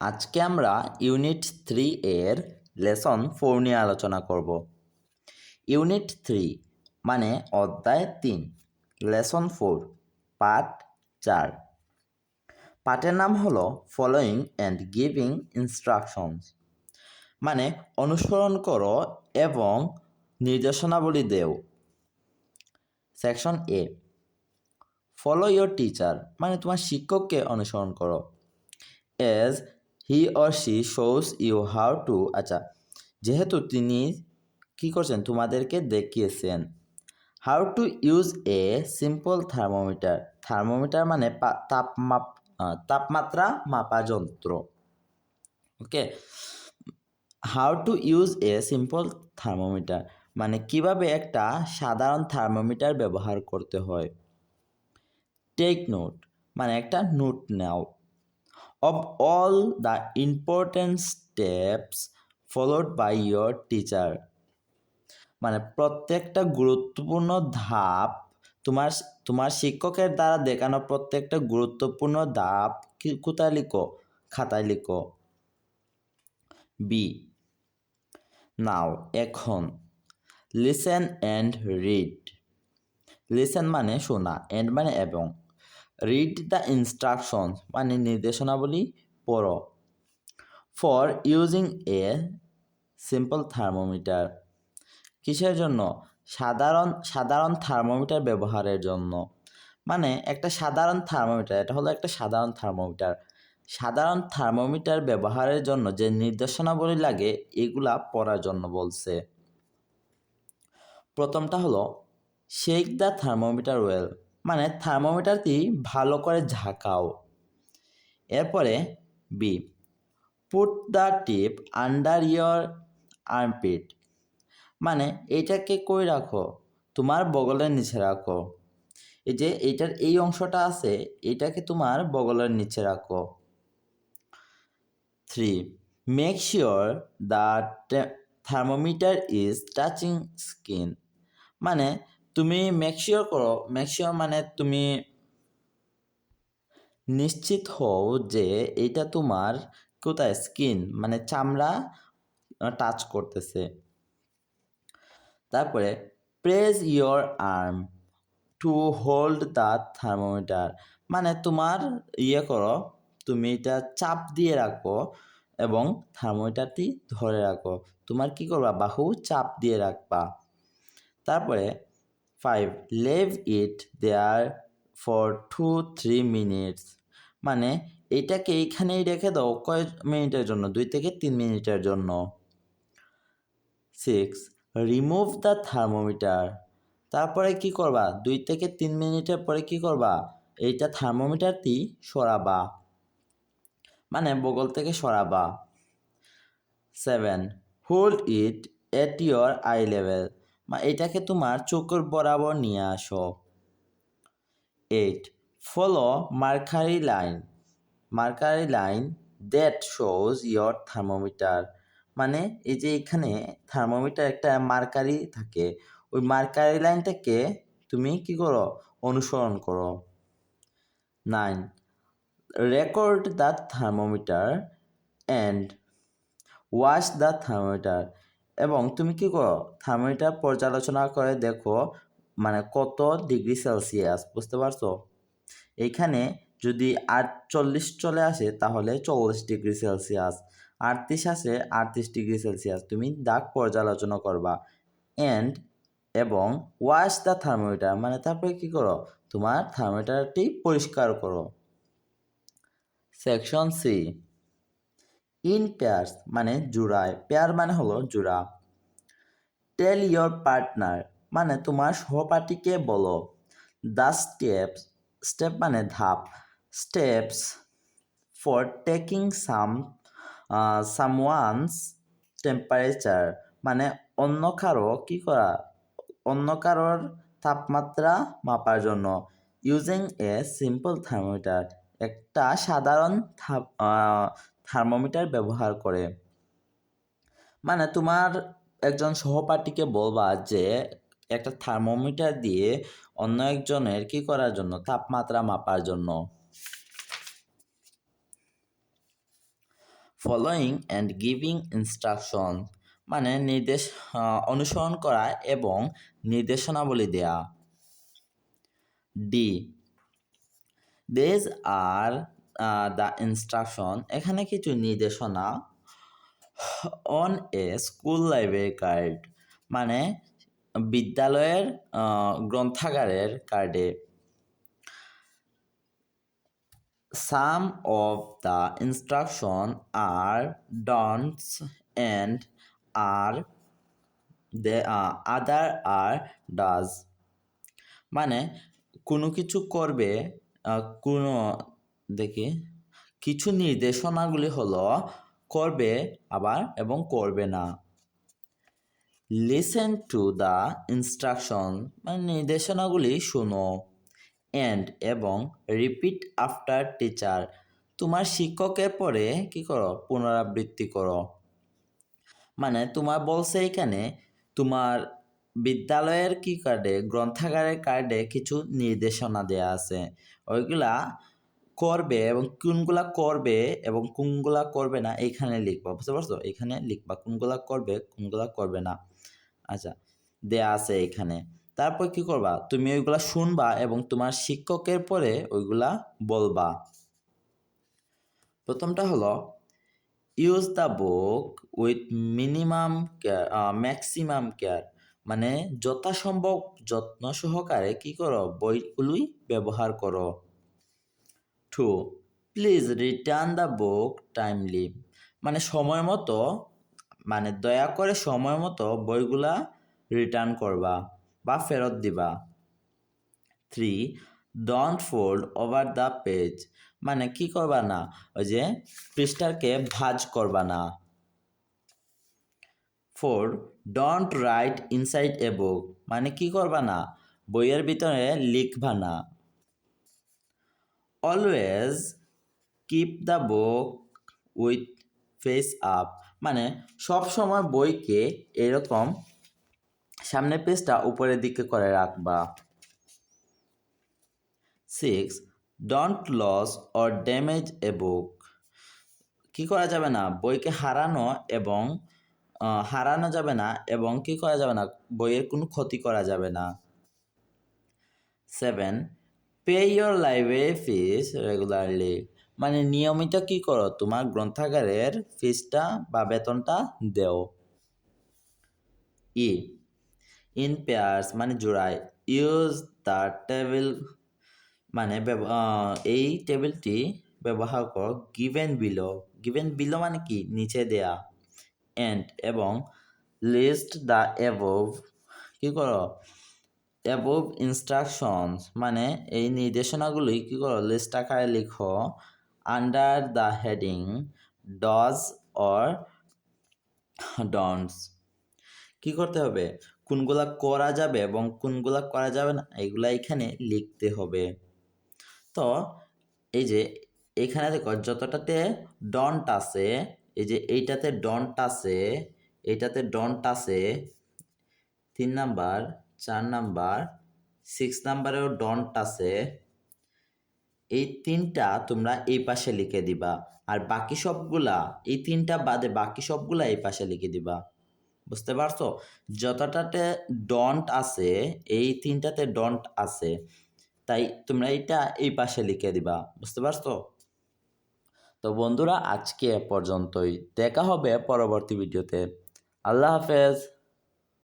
আজকে আমরা unit three এর লেসন ফোর নিয়ে আলোচনা করব। ইউনিট থ্রি মানে অধ্যায় তিন, লেসন ফোর পার্ট চার। পাঠের নাম হলো ফলোয়িং অ্যান্ড গিভিং ইনস্ট্রাকশনস মানে অনুসরণ করো এবং নির্দেশনাবলী দেও। Section A follow your teacher মানে তোমার শিক্ষককে অনুসরণ করো। As he or she shows you how to আচ্ছা যেহেতু তিনি কি করছেন? তোমাদেরকে দেখিয়েছেন। How to use a simple thermometer thermometer মানে তাপমাপ তাপমাত্রা মাপা যন্ত্র। Okay how to use a simple thermometer মানে কীভাবে একটা সাধারণ থার্মোমিটার ব্যবহার করতে হয়। টেক নোট মানে একটা নোট নাও। Of all the important steps followed by your teacher. মানে প্রত্যেকটা গুরুত্বপূর্ণ ধাপ তোমার তোমার শিক্ষকের দ্বারা দেখানো প্রত্যেকটা গুরুত্বপূর্ণ ধাপ কোথায় লিখো? খাতায় লিখো। বি নাও এখন। লিসেন অ্যান্ড রিড লিসেন মানে শোনা অ্যান্ড মানে এবং। রিড দ্য ইনস্ট্রাকশন মানে নির্দেশনাবলী পড়ো। For using a simple thermometer কিসের জন্য? সাধারণ সাধারণ থার্মোমিটার ব্যবহারের জন্য। মানে একটা সাধারণ থার্মোমিটার এটা হলো একটা সাধারণ থার্মোমিটার সাধারণ থার্মোমিটার ব্যবহারের জন্য যে নির্দেশনাবলী লাগে, এগুলা পড়ার জন্য বলছে। প্রথমটা হলো শেক দ্য থার্মোমিটার ওয়েল মানে থার্মোমিটারটি ভালো করে ঝাঁকাও। এরপরে B put the tip under your armpit মানে এটাকে কই রাখো? তোমার বগলের নিচে রাখো। এই যে এইটার এই অংশটা আছে, এটাকে তোমার বগলের নিচে রাখো। Three make sure the thermometer is touching skin মানে তুমি মেক শিওর করো মেক শিওর মানে তুমি নিশ্চিত হও যে এটা তোমার কোথায় স্কিন মানে চামড়া টাচ করতেছে। তারপরে press your arm to hold the thermometer মানে তোমার ইয়ে করো, তুমি এটা চাপ দিয়ে রাখো এবং থার্মোমিটারটি ধরে রাখো। তোমার কি করবা বাহু? চাপ দিয়ে রাখবা। তারপরে five leave it there for two three minutes মানে এটাকে এইখানেই রেখে দাও, কয় মিনিটের জন্য? দুই থেকে তিন মিনিটের জন্য। সিক্স রিমুভ দ্য থার্মোমিটার তারপরে কি করবা? দুই থেকে তিন মিনিটের পরে কি করবা? এইটা থার্মোমিটারটি সরাবা। মানে বগল থেকে সরাবা। Seven hold it at your eye level এটাকে তোমার চোখের বরাবর নিয়ে আসো। Eight follow mercury line mercury line that shows your thermometer মানে এই যে এখানে থার্মোমিটার একটা মার্কারি থাকে, ওই মার্কারি লাইনটাকে তুমি কি করো? অনুসরণ করো। Nine record the thermometer and wash the thermometer এবং তুমি কি করো থার্মোমিটার পর্যালোচনা করে দেখো মানে কত ডিগ্রি সেলসিয়াস, বুঝতে পারছ? এইখানে যদি আটচল্লিশ চলে আসে, তাহলে চল্লিশ ডিগ্রি সেলসিয়াস। আটত্রিশ আসে, আটত্রিশ ডিগ্রি সেলসিয়াস। তুমি দাগ পর্যালোচনা করবা। অ্যান্ড এবং ওয়াশ দ্য থার্মোমিটার মানে তারপরে কি করো? তোমার থার্মোমিটারটি পরিষ্কার করো। Section C. ইন পেয়ার্স মানে জোড়ায়, পেয়ার মানে হলো জোড়া। টেল ইয়োর পার্টনার মানে তোমার সহপাঠীকে বলো। দ্য স্টেপস, স্টেপ মানে ধাপ। Steps for taking some someone's temperature মানে অন্য কারও কি করা? অন্য কারোর তাপমাত্রা মাপার জন্য। ইউজিং এ সিম্পল থার্মোমিটার, একটা সাধারণ থার্মোমিটার ব্যবহার করে। মানে তোমার একজন সহপাঠীকে বলবা যে, একটা থার্মোমিটার দিয়ে অন্য একজনের কি করার জন্য, তাপমাত্রা মাপার জন্য। ফলোয়িং অ্যান্ড গিভিং ইনস্ট্রাকশন মানে নির্দেশ অনুসরণ করা এবং নির্দেশনাবলী দেয়া। D these are the instruction এখানে কিছু নির্দেশনা on a school library card মানে বিদ্যালয়ের গ্রন্থাগারের কার্ডে some of the instruction are don'ts and are they other are dos মানে কোনো কিছু করবে কোনো দেখি। কিছু নির্দেশনাগুলি হলো, করবে আবার এবং করবে না। লিসেন টু দ্য ইনস্ট্রাকশন মানে নির্দেশনাগুলি শুনো। অ্যান্ড এবং রিপিট আফটার টিচার তোমার শিক্ষকের পরে কি করো? পুনরাবৃত্তি করো। মানে তোমার বলছে এখানে, তোমার বিদ্যালয়ের কি কার্ডে গ্রন্থাগারের কার্ডে কিছু নির্দেশনা দেয়া আছে। ওইগুলা করবে এবং কোনগুলা করবে এবং কোনগুলা করবে না, এখানে লিখবা, বুঝতে পারছ? এখানে লিখবা, কোনগুলা করবে কোনগুলা করবে না। আচ্ছা দেয়া আছে এখানে। তারপর কি করবা? তুমি ওইগুলা শুনবা এবং তোমার শিক্ষকের পরে ওইগুলা বলবা। প্রথমটা হলো use the book with minimum care maximum care মানে যথাসম্ভব যত্ন সহকারে কি করো? বইগুলোই ব্যবহার করো। Two please return the book timely মানে সময় মতো মানে দয়া করে সময় মতো বইগুলা রিটার্ন করবা বা ফেরত দিবা। Three don't fold over the page মানে কি করবা না? ওই যে পৃষ্ঠাকে ভাজ করবা না। Four don't write inside a book মানে কি করবা না? বইয়ের ভিতরে লিখবা না। Always keep the book with face up মানে সব সময় বইকে এরকম সামনের পেজটা উপরের দিকে করে রাখবা। Six don't loss or damage a book কী করা যাবে না? বইকে হারানো এবং হারানো যাবে না এবং কি করা যাবে না? বইয়ের কোনো ক্ষতি করা যাবে না। Seven pay your library fees regularly মানে নিয়মিত কি করো? তোমার গ্রন্থাগারের ফিসটা বা বেতনটা দেও। ই ইন পেয়ার্স মানে জোড়ায়। ইউজ দ্য টেবিল মানে এই টেবিলটি ব্যবহার কর গিভেন বিলো গিভেন বিলো মানে কি? নিচে দেয়া। এন্ড এবং লিস্ট দ্য অ্যাবভ কি করো? অ্যাবভ ইনস্ট্রাকশনস মানে এই নির্দেশনাগুলি কি করো? লিস্ট আকারে লিখো under the heading dos or don'ts কি করতে হবে? কোনগুলা করা যাবে এবং কোনগুলা করা যাবে না, এগুলা এখানে লিখতে হবে। তো এই যে এখানে দেখো, যতটাতে ডন্ট আছে, এই যে এইটাতে ডন্ট আছে, এইটাতে ডন্ট আছে, তিন নাম্বার চার নাম্বার সিক্স নাম্বারেও ডন্ট আছে। এই তিনটা তোমরা এই পাশে লিখে দিবা। আর বাকি সবগুলা, এই তিনটা বাদে বাকি সবগুলা এই পাশে লিখে দিবা। বুঝতে পারছ? যতটাতে ডন্ট আছে, এই তিনটাতে ডন্ট আছে। তাই তোমরা এটা এই পাশে লিখে দিবা। বুঝতে পারছ? তো বন্ধুরা, আজকে পর্যন্তই। দেখা হবে পরবর্তী ভিডিওতে। আল্লাহ হাফেজ।